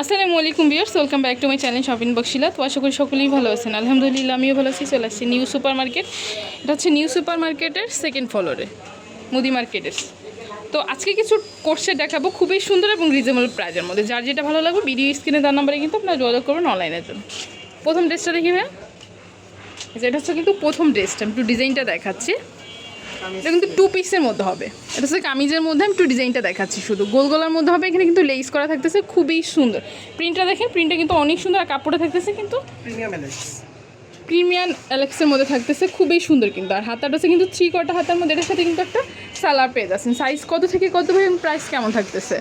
আসসালামু আলাইকুম viewers welcome back to my channel shopping বক্সিলা তো আশা করি সকলেই ভালো আছেন। আলহামদুলিল্লাহ, আমিও ভালো আছি। চলে আসছি নিউ সুপার মার্কেট এটা হচ্ছে নিউ সুপার মার্কেটের সেকেন্ড ফ্লোরে মুদি মার্কেটের। তো আজকে কিছু কোর্সে দেখাবো খুবই সুন্দর এবং রিজনেবল প্রাইজের মধ্যে। যার যেটা ভালো লাগবে ভিডিও স্ক্রিনে তার নাম্বারে কিন্তু আপনারা যোগাযোগ করবেন অনলাইনের জন্য। প্রথম ড্রেসটা দেখি ভাই এটা হচ্ছে কিন্তু প্রথম ড্রেসটা একটু ডিজাইনটা দেখাচ্ছি। এটা কিন্তু টু পিসের মধ্যে হবে। এটা হচ্ছে কামিজের মধ্যে আমি একটু ডিজাইনটা দেখাচ্ছি শুধু। গোল গলার মধ্যে হবে এখানে কিন্তু লেস করা থাকতেছে খুবই সুন্দর। প্রিন্টটা দেখেন প্রিন্টটা কিন্তু অনেক সুন্দর আর কাপড়টা থাকতেছে কিন্তু প্রিমিয়াম প্রিমিয়াম অ্যালেক্সের মধ্যে থাকতেছে খুবই সুন্দর কিন্তু। আর হাতাটা হচ্ছে কিন্তু থ্রি কটা হাতার মধ্যে এটার সাথে কিন্তু একটা সালার পেয়ে যাচ্ছেন। সাইজ কত থেকে কত ভাই প্রাইস কেমন থাকতেছে?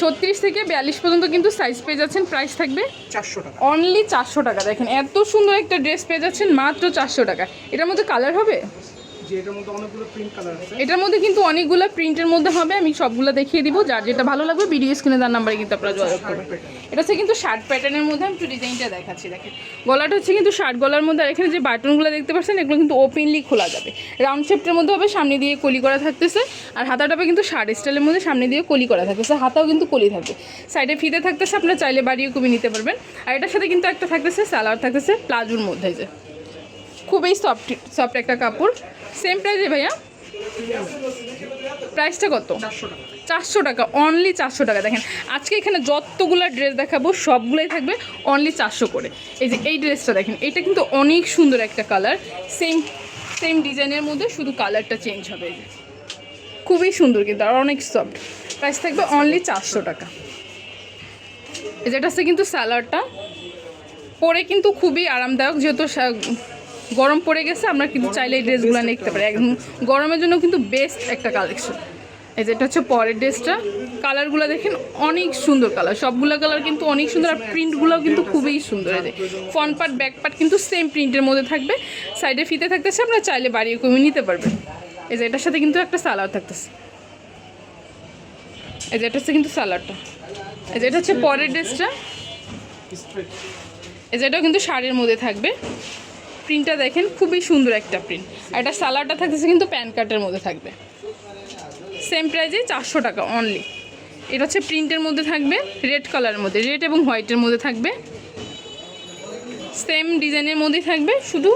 ছত্রিশ থেকে বিয়াল্লিশ পর্যন্ত। কিন্তু সাইজ পেয়ে যাচ্ছেন প্রাইস থাকবে চারশো টাকা। অনলি চারশো টাকা। দেখেন এত সুন্দর একটা ড্রেস পেয়ে যাচ্ছেন মাত্র চারশো টাকা। এটার মধ্যে কালার হবে? এটার মধ্যে অনেকগুলো প্রিন্ট কালার আছে। এটার মধ্যে কিন্তু অনেকগুলো প্রিন্টের মধ্যে হবে আমি সবগুলো দেখিয়ে দিব। যার যেটা ভালো লাগবে ভিডিও স্ক্রিনে তার নাম্বারে কিন্তু আপনারা যোগাযোগ করবেন। এটা হচ্ছে কিন্তু শার্ট প্যাটার্নের মধ্যে আমি একটু ডিজাইনটা দেখাচ্ছি দেখেন। গলাটা হচ্ছে কিন্তু শার্ট গলার মধ্যে আর এখানে যে বাটনগুলো দেখতে পাচ্ছেন এগুলো কিন্তু ওপেনলি খোলা যাবে। রাউন্ড শেপটার মধ্যে হবে সামনে দিয়ে কলি করা থাকতেছে আর হাতাটা হবে কিন্তু শার্ট স্টাইলের মধ্যে সামনে দিয়ে কলি করা থাকতেছে হাতাও কিন্তু কলি থাকবে। সাইডে ফিতে থাকতেছে আপনারা চাইলে বাড়িয়ে কবি নিতে পারবেন। আর এটার সাথে কিন্তু একটা থাকতেছে সালোয়ার থাকতেছে প্লাজোর মধ্যে যে। খুবই সফট সফট একটা কাপড়। সেম প্রাইসে ভাইয়া? প্রাইসটা কত? চারশো টাকা। অনলি চারশো টাকা। দেখেন, আজকে এখানে যতগুলো ড্রেস দেখাবো, সবগুলোই থাকবে অনলি চারশো করে। এই যে এই ড্রেসটা দেখেন, এটা কিন্তু অনেক সুন্দর একটা কালার সেম সেম ডিজাইনের মধ্যে শুধু কালারটা চেঞ্জ হবে। খুবই সুন্দর কিন্তু, আর অনেক সফট প্রাইস থাকবে অনলি চারশো টাকা। যেটা হচ্ছে কিন্তু স্যালাডটা পরে কিন্তু খুবই আরামদায়ক, যেহেতু গরম পড়ে গেছে আমরা কিন্তু চাইলে এই ড্রেসগুলো নিতে পারি। একদম গরমের জন্য কিন্তু বেস্ট একটা কালেকশন এই যেটা হচ্ছে পরের ড্রেসটা। কালারগুলো দেখেন অনেক সুন্দর কালার সবগুলো কালার কিন্তু অনেক সুন্দর আর প্রিন্টগুলোও কিন্তু খুবই সুন্দর। এই যে ফ্রন্ট পার্ট ব্যাক পার্ট কিন্তু সেম প্রিন্টের মধ্যে থাকবে। সাইডে ফিতে থাকতেছে আমরা চাইলে বাড়িয়ে কমে নিতে পারবেন। এই যে এটার সাথে কিন্তু একটা সালার থাকতেছে। এই যে এটা হচ্ছে কিন্তু সালাডটা এই যে এটা হচ্ছে পরের ড্রেসটা। এই যে এটাও কিন্তু শাড়ির মধ্যে থাকবে। প্রিন্টটা দেখেন, খুবই সুন্দর একটা প্রিন্ট আর এটা সালাডটা থাকতেছে কিন্তু প্যান কার্টের মধ্যে থাকবে। সেম প্রাইজে চারশো টাকা অনলি এটা হচ্ছে প্রিন্টের মধ্যে থাকবে রেড কালারের মধ্যে রেড এবং হোয়াইটের মধ্যে থাকবে। সেম ডিজাইনের মধ্যেই থাকবে, শুধু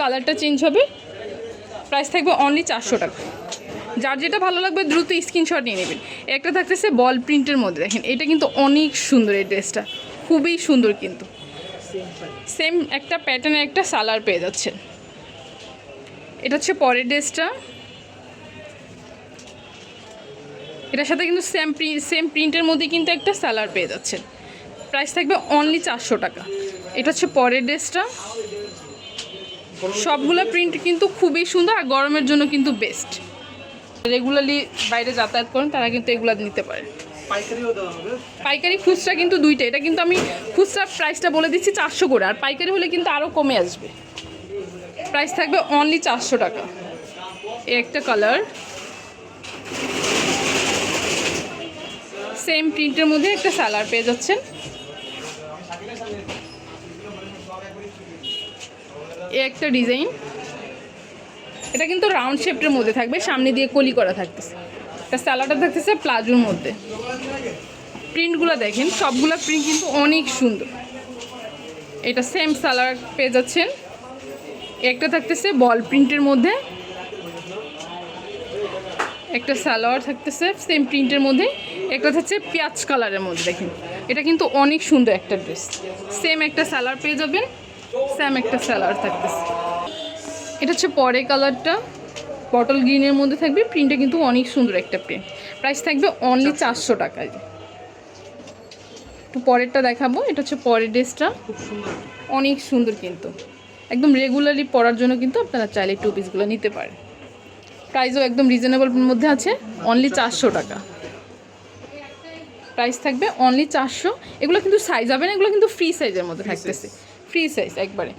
কালারটা চেঞ্জ হবে। প্রাইস থাকবে অনলি চারশো টাকা। যার যেটা ভালো লাগবে দ্রুত স্ক্রিনশট নিয়ে নেবেন। একটা থাকতেছে বল প্রিন্টের মধ্যে, দেখেন, এটা কিন্তু অনেক সুন্দর এই ড্রেসটা খুবই সুন্দর কিন্তু। সেম একটা প্যাটার্নের একটা সালার পেয়ে যাচ্ছেন। এটা হচ্ছে পরের ড্রেসটা। এটার সাথে কিন্তু সেম প্রিন্ট সেম প্রিন্টের মধ্যে কিন্তু একটা সালার পেয়ে যাচ্ছেন। প্রাইস থাকবে অনলি চারশো টাকা। এটা হচ্ছে পরের ড্রেসটা। সবগুলো প্রিন্ট কিন্তু খুবই সুন্দর আর গরমের জন্য কিন্তু বেস্ট রেগুলারলি বাইরে যাতায়াত করেন, তারা কিন্তু এগুলো নিতে পারে। পাইকারি খুচরা কিন্তু দুইটা, এটা কিন্তু আমি খুচরা প্রাইসটা বলে দিচ্ছি চারশো করে, আর পাইকারি হলে কিন্তু আরও কমে আসবে। প্রাইস থাকবে অনলি চারশো টাকা। এই একটা কালার সেম প্রিন্টের মধ্যে একটা সালার পেয়ে যাচ্ছেন। এই একটা ডিজাইন এটা কিন্তু রাউন্ড শেপটের মধ্যে থাকবে, সামনে দিয়ে কলি করা থাকতেছে। এটা স্যালাডটা থাকতেছে প্লাজোর মধ্যে। প্রিন্টগুলো দেখেন, সবগুলো প্রিন্ট কিন্তু অনেক সুন্দর। এটা সেম সালার পেয়ে যাচ্ছেন। একটা থাকতেছে বল প্রিন্টের মধ্যে। একটা সালোয়ার থাকতেছে সেম প্রিন্টের মধ্যে। একটা থাকছে পেঁয়াজ কালারের মধ্যে, দেখেন। এটা কিন্তু অনেক সুন্দর একটা ড্রেস সেম একটা সালোয়ার পেয়ে যাবেন সেম একটা সালোয়ার থাকতেছে। এটা হচ্ছে পরে কালারটা বটল গ্রিনের মধ্যে থাকবে প্রিন্টটা কিন্তু অনেক সুন্দর একটা প্রিন্ট প্রাইস থাকবে অনলি চারশো। টাকায়। একটু পরেরটা দেখাবো এটা হচ্ছে পরের ড্রেসটা অনেক সুন্দর কিন্তু। একদম রেগুলারলি পরার জন্য কিন্তু আপনারা চাইলে টু পিসগুলো নিতে পারেন। প্রাইসও একদম রিজনেবল মধ্যে আছে অনলি চারশো টাকা। প্রাইস থাকবে অনলি চারশো। এগুলো কিন্তু সাইজ হবে না এগুলো কিন্তু ফ্রি সাইজের মধ্যে থাকতেছে। ফ্রি সাইজ একবারে।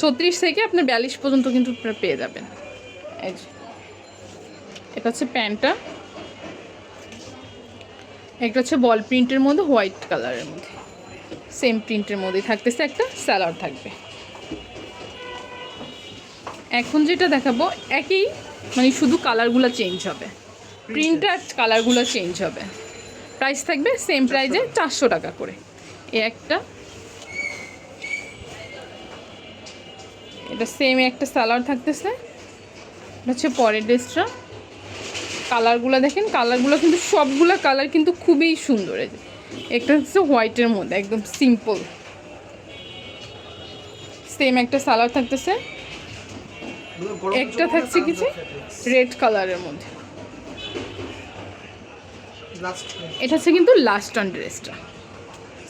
ছত্রিশ থেকে আপনার বিয়াল্লিশ পর্যন্ত কিন্তু পেয়ে যাবেন। এই যে। এটা হচ্ছে প্যান্টটা। একটা হচ্ছে বল প্রিন্টের মধ্যে হোয়াইট কালারের মধ্যে। সেম প্রিন্টের মধ্যে থাকতেছে একটা স্যালাড থাকবে। এখন যেটা দেখাবো একই মানে শুধু কালারগুলো চেঞ্জ হবে। প্রিন্ট আর কালারগুলো চেঞ্জ হবে। প্রাইস থাকবে সেম প্রাইজে চারশো টাকা করে। এ একটা। এটা সেম একটা সালোয়ার থাকতেছে। হচ্ছে পরের ড্রেসটা। কালারগুলো দেখেন, কালারগুলো কিন্তু সবগুলো কালার কিন্তু খুবই সুন্দর। একটা হচ্ছে হোয়াইটের মধ্যে, একদম সিম্পল। সেম একটা সালোয়ার থাকতেছে। একটা থাকছে কিছু রেড কালারের মধ্যে। এটা হচ্ছে কিন্তু লাস্ট অন ড্রেসটা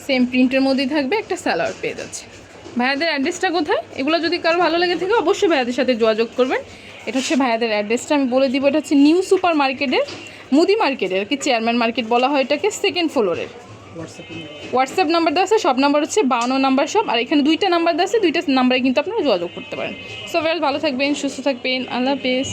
সেম প্রিন্টের মধ্যেই থাকবে, একটা স্যালোয়ার পেয়ে যাচ্ছে। ভাইয়াদের অ্যাড্রেসটা কোথায়? এগুলো যদি কারও ভালো লেগে থাকে, অবশ্যই ভাইয়াদের সাথে যোগাযোগ করবেন। এটা হচ্ছে ভাইয়াদের অ্যাড্রেসটা। আমি বলে দিব এটা হচ্ছে নিউ সুপার মার্কেটের মুদি মার্কেটের কি চেয়ারম্যান মার্কেট বলা হয় এটাকে সেকেন্ড ফ্লোরের হোয়াটসঅ্যাপ নাম্বার দেওয়া আছে সব নাম্বার হচ্ছে বাউন্ন নাম্বার সব আর এখানে দুইটা নাম্বার দেওয়া আছে দুইটা নাম্বারে কিন্তু আপনারা যোগাযোগ করতে পারেন। সো ভালো থাকবেন সুস্থ থাকবেন আল্লাহ হাফেজ।